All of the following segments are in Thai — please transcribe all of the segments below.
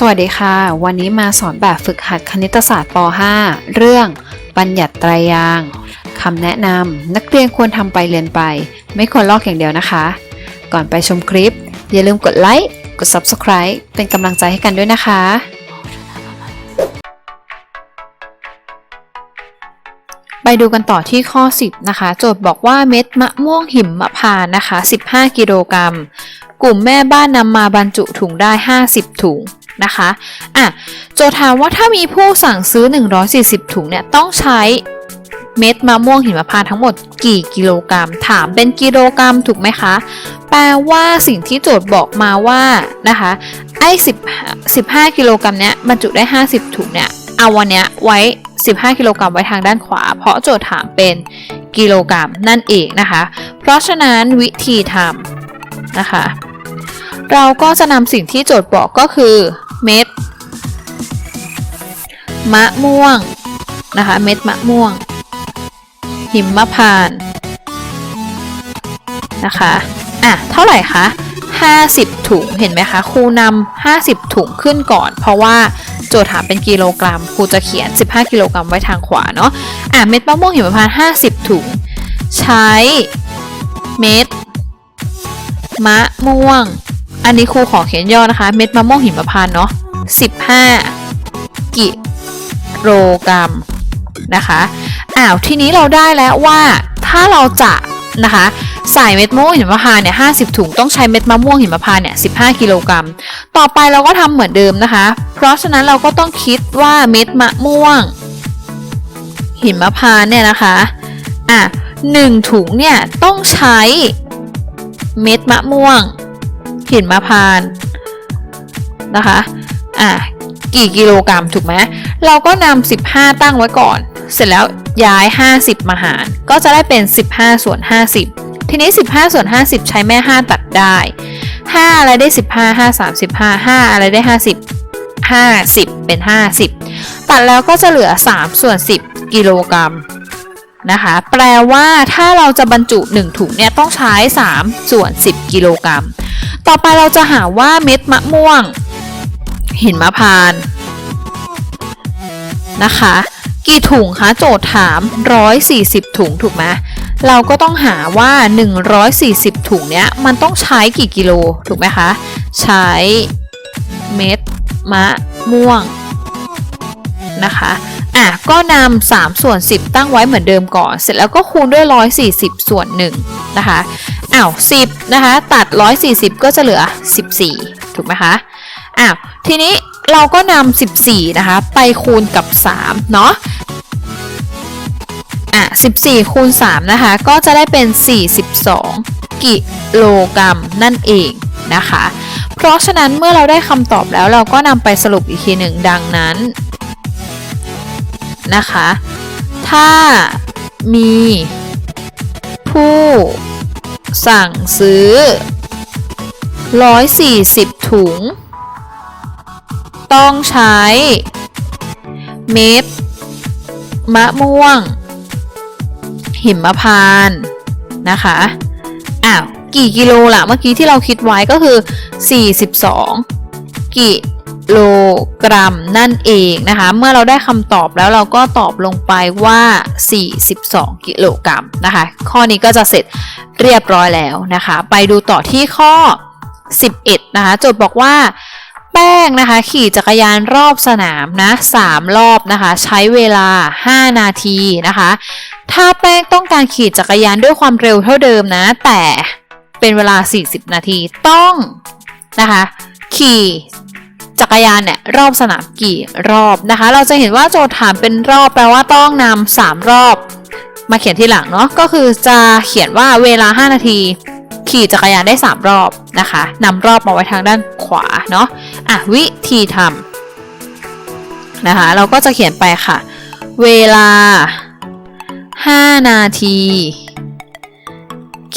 สวัสดีค่ะ วันนี้มาสอนแบบฝึกหัดคณิตศาสตร์ป .5 เรื่องบัญญัติไตรยางคำแนะนำนักเรียนควรทำไปเรียนไป ไม่ควรลอกอย่างเดียวนะคะ ก่อนไปชมคลิป อย่าลืมกดไลค์กด Subscribe เป็นกำลังใจให้กันด้วยนะคะ ไปดูกันต่อที่ข้อ 10 นะคะ โจทย์บอกว่าเม็ดมะม่วงหิมพานต์นะคะ 15 กิโลกรัม กลุ่มแม่บ้านนำมาบรรจุถุงได้ 50 ถุง นะคะอะโจทย์ถามว่าถ้ามีผู้สั่งซื้อ 140 ถุงเนี่ยต้องใช้เม็ดมะม่วงหิมพานต์ทั้งหมดกี่กิโลกรัม ถามเป็นกิโลกรัมถูกไหมคะ แปลว่าสิ่งที่โจทย์บอกมาว่านะคะไอ้10 15กิโลกรัมเนี้ยบรรจุได้ 50 ถุงเนี่ยเอาวันเนี้ยไว้ 15 กิโลกรัมไว้ทางด้านขวา เพราะโจทย์ถามเป็นกิโลกรัมนั่นเองนะคะ เพราะฉะนั้นวิธีทำนะคะ เราก็จะนำสิ่งที่โจทย์บอกก็คือเมะม่วงนะคะ เม็ดมะม่วง หิมพานต์นะคะ อะ เท่าไหร่คะ50 ถุง เห็นไหมคะครูนำ50 ถุงขึ้นก่อน เพราะว่าโจทย์ถามเป็นกิโลกรัมครูจะเขียน 15 กิโลกรัมไว้ทางขวาเนาะ อะ เม็ดมะม่วงหิมพานต์50 ถุง ใช้เม็ดมะม่วง อันนี้ครูขอเขียนย่อนะคะ เม็ดมะม่วงหิมพานต์เนาะ 15 กิ โลกรัมนะคะอ้าวทีนี้เราได้แล้วว่าถ้าเราจะนะคะใส่เม็ดมะม่วงหิมพานต์เนี่ย50ถุงต้องใช้เม็ดมะม่วงหิมพานต์เนี่ย15กิโลกรัม ต่อไปเราก็ทำเหมือนเดิมนะคะ เพราะฉะนั้นเราก็ต้องคิดว่าเม็ดมะม่วง หิมพานต์เนี่ยนะคะอะหนึ่งถุงเนี่ยต้องใช้เม็ดมะม่วง หิมพานต์นะคะอะกี่กิโลกรัมถูกไหมเราก็นำ15 ตั้งไว้ก่อน เสร็จแล้วย้าย 50 มาหาร ก็จะได้เป็น 15 ส่วน 50 ทีนี้ 15 ส่วน 50 ใช้แม่ 5 ตัดได้ 5 อะไรได้ 15 5 35 5 อะไรได้ 50 50 เป็น 50 ตัดแล้วก็จะเหลือ 3 ส่วน 10 กิโลกรัมนะคะแปลว่าถ้าเราจะบรรจุ 1 ถุงเนี่ยต้องใช้ 3 ส่วน 10 กิโลกรัม ต่อไปเราจะหาว่าเม็ดมะม่วง หินมะพาน นะคะ กี่ถุงคะโจทย์ถาม 140 ถุงถูกไหมเราก็ต้องหาว่า 140 ถุงเนี้ยมันต้องใช้กี่กิโลถูกไหมคะ ใช้เม็ดมะม่วงนะคะอะก็นำ3ส่วน 10 ตั้งไว้เหมือนเดิมก่อน เสร็จแล้วก็คูณด้วย 140 ส่วน1นะคะอ้าว10นะคะ ตัด 140 ก็จะเหลือ 14 ถูกไหมคะอ้าวทีนี้ เราก็นำ14 นะคะ ไปคูณกับ 3 เนาะอะ14 คูณ 3 นะคะ ก็จะได้เป็น 42 กิโลกรัมนั่นเองนะคะ เพราะฉะนั้นเมื่อเราได้คำตอบแล้วเราก็นำไปสรุปอีกทีหนึ่งดังนั้นนะคะ ถ้ามีผู้สั่งซื้อ 140 ถุง ต้องใช้ เม็ดมะม่วง หิมพานต์นะคะอ้าวกี่กิโลล่ะ เมื่อกี้ที่เราคิดไว้ก็คือ 42 กิโลกรัมนั่นเองนะคะ เมื่อเราได้คำตอบแล้วเราก็ตอบลงไปว่า 42 กิโลกรัมนะคะ ข้อนี้ก็จะเสร็จเรียบร้อยแล้วนะคะ ไปดูต่อที่ข้อ 11 นะคะ โจทย์บอกว่า แป้งนะคะ ขี่จักรยานรอบสนามนะ3รอบนะคะ ใช้เวลา 5 นาทีนะคะ ถ้าแป้งต้องการขี่จักรยานด้วยความเร็วเท่าเดิมนะ แต่เป็นเวลา 40 นาทีต้องนะคะ ขี่จักรยานเนี่ยรอบสนามกี่รอบนะคะ เราจะเห็นว่าโจทย์ถามเป็นรอบแปลว่าต้องนำสามรอบ มาเขียนทีหลังเนาะก็คือจะเขียนว่าเวลา 5 นาที ขี่จักรยานได้ 3 รอบนะคะนำรอบมาไว้ทางด้านขวาเนาะ อะวิธีทำนะคะ เราก็จะเขียนไปค่ะ เวลา 5 นาที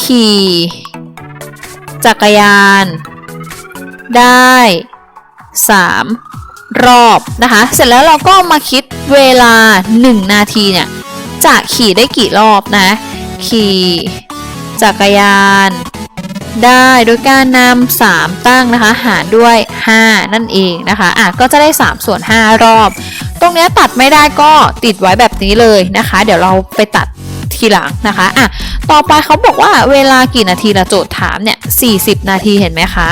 ขี่ จักรยาน ได้ 3 รอบนะคะ เสร็จแล้วเราก็มาคิดเวลา 1 นาทีเนี่ยจะขี่ได้กี่รอบนะ ขี่ จักรยาน ได้โดยการนำ3ตั้งนะคะ หารด้วย 5 นั่นเองนะคะอะก็จะได้ 3 ส่วน 5 รอบ ตรงนี้ตัดไม่ได้ก็ติดไว้แบบนี้เลยนะคะ เดี๋ยวเราไปตัดทีหลังนะคะอะต่อไปเขาบอกว่าเวลากี่นาทีละโจทย์ถามเนี่ย 40 นาทีเห็นไหมคะ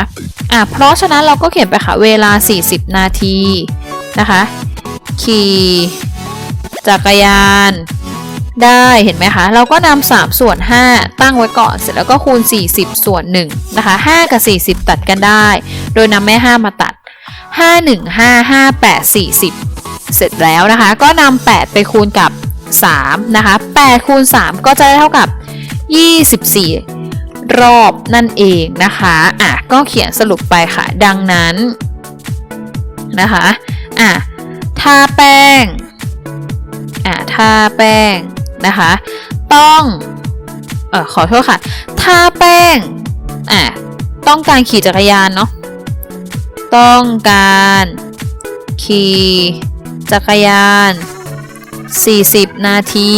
อะเพราะฉะนั้นเราก็เขียนไปค่ะ เวลา 40 นาทีนะคะ ขี่จักรยาน ได้เห็นไหมคะ เราก็นำ3ส่วน 5 ตั้งไว้ก่อน เสร็จแล้วก็คูณ 40 ส่วน1นะคะ 5 กับ 40 ตัดกันได้ โดยนำแม่ 5 มาตัด 5 1 5 5 8 40 เสร็จแล้วนะคะ ก็นำ8 ไปคูณกับ 3 นะคะ 8 คูณ 3 ก็จะได้เท่ากับ 24 รอบนั่นเองนะคะ อะ ก็เขียนสรุปไปค่ะ ดังนั้นนะคะ อะ ทาแป้ง อะ ทาแป้ง นะคะ ต้องเออขอโทษค่ะทาแป้งอะต้องการขี่จักรยานเนาะต้องการขี่จักรยาน 40 นาที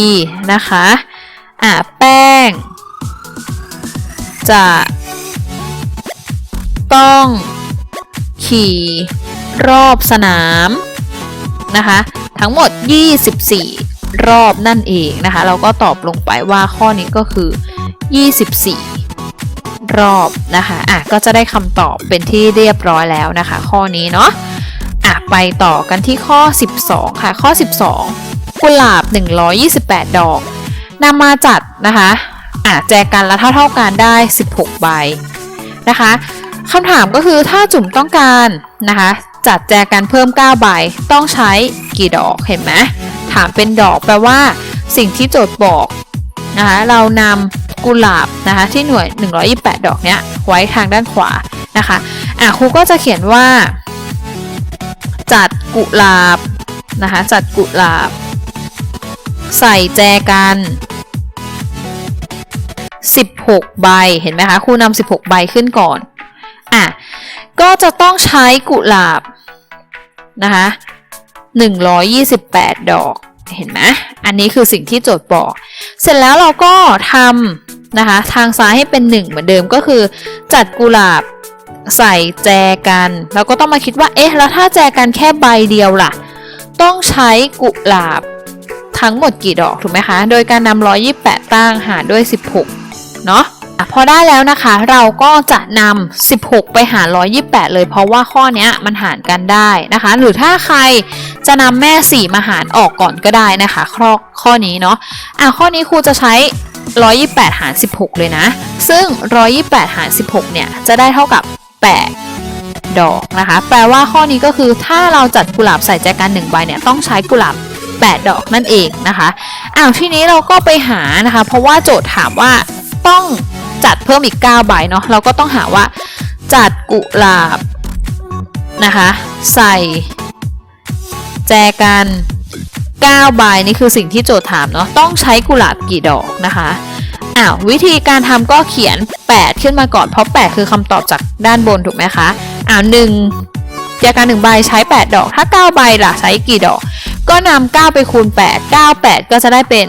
นะคะอะแป้ง จะต้องขี่รอบสนามนะคะ ทั้งหมด 24 รอบนั่นเองนะคะ เราก็ตอบลงไปว่าข้อนี้ก็คือ 24 รอบนะคะอะก็จะได้คำตอบเป็นที่เรียบร้อยแล้วนะคะ ข้อนี้เนาะอะไปต่อกันที่ข้อ 12 ค่ะ ข้อ 12 กุหลาบ 128 ดอกนำมาจัดนะคะอะแจกันละเท่าเท่ากันได้ 16 ใบนะคะคำถามก็คือถ้าจุ่มต้องการนะคะจัดแจกันเพิ่ม 9 ใบ ต้องใช้กี่ดอกเห็นไหม ถามเป็นดอกแปลว่า สิ่งที่โจทย์บอกนะคะเรานำกุหลาบนะคะที่หน่วย 128 ดอกเนี้ยไว้ทางด้านขวานะคะอะครูก็จะเขียนว่า จัดกุหลาบนะคะจัดกุหลาบ ใส่แจกัน 16 ใบเห็นไหมคะครูนำ16 ใบขึ้นก่อนอะก็จะต้องใช้กุหลาบนะคะ 128 ดอก เห็นไหมอันนี้คือสิ่งที่โจทย์บอก เสร็จแล้วเราก็ทำนะคะ ทางซ้ายให้เป็น 1 เหมือนเดิมก็คือ จัดกุหลาบใส่แจกันเราก็ต้องมาคิดว่า เอ๊ะ แล้วถ้าแจกันแค่ใบเดียวล่ะ ต้องใช้กุหลาบทั้งหมดกี่ดอก ถูกไหมคะ โดยการนำ128 ตั้งหารด้วย 16 เนาะอะ พอได้แล้วนะคะเราก็จะนำ16 ไปหาร 128 เลยเพราะว่าข้อนี้มันหารกันได้นะคะ หรือถ้าใครจะนำแม่ 4 มาหารออกก่อนก็ได้นะคะข้อข้อนี้เนาะอะข้อนี้ครูจะใช้ 128 หาร 16 เลยนะ ซึ่ง 128 หาร 16 เนี่ยจะได้เท่ากับ 8ดอกนะคะ แปลว่าข้อนี้ก็คือถ้าเราจัดกุหลาบใส่แจกัน1ใบเนี่ยต้องใช้กุหลาบ 8 ดอกนั่นเองนะคะอ้าวทีนี้เราก็ไปหานะคะ เพราะว่าโจทย์ถามว่าต้อง จัดเพิ่มอีก9ใบเนาะเราก็ต้องหาว่าจัดกุหลาบนะคะ ใส่ แจกัน9ใบนี่คือสิ่งที่โจทย์ถามเนาะต้องใช้กุหลาบกี่ดอกนะคะอ้าววิธีการทำก็เขียน 8 ขึ้นมาก่อนเพราะ 8 คือคำตอบจากด้านบนถูกไหมคะอ้าวหนึ่งแจกันหนึ่งใบใช้ 8 ดอก ถ้า 9 ใบล่ะใช้กี่ดอก ก็นำ9ไปคูณ 8 9 8 ก็จะได้เป็น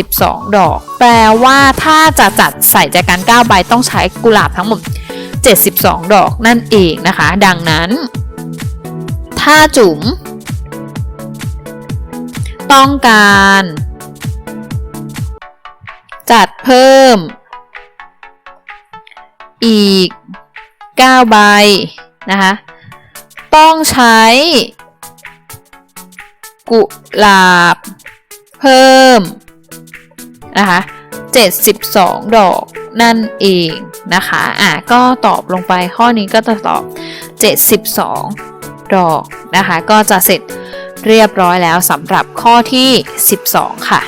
72 ดอก แปลว่าถ้าจะจัดใส่แจกัน9ใบต้องใช้กุหลาบทั้งหมด 72 ดอกนั่นเองนะคะ ดังนั้น ถ้าจุ๋มต้องการ จัดเพิ่ม อีก 9 ใบนะคะ ต้องใช้ กุหลาบ เพิ่มนะคะ72 ดอกนั่นเองนะคะ อะก็ตอบลงไปข้อนี้ก็จะตอบ 72 ดอกนะคะ ก็จะเสร็จเรียบร้อยแล้วสำหรับข้อที่ 12 ค่ะ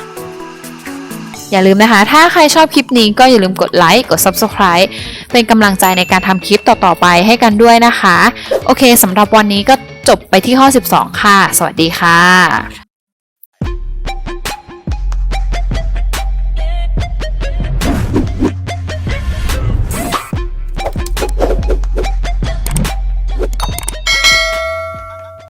อย่าลืมนะคะ ถ้าใครชอบคลิปนี้ก็อย่าลืมกดไลค์ กด Subscribe เป็นกำลังใจในการทำคลิปต่อๆไปให้กันด้วยนะคะ โอเคสำหรับวันนี้ก็ จบไปที่ข้อ 12 ค่ะ สวัสดีค่ะ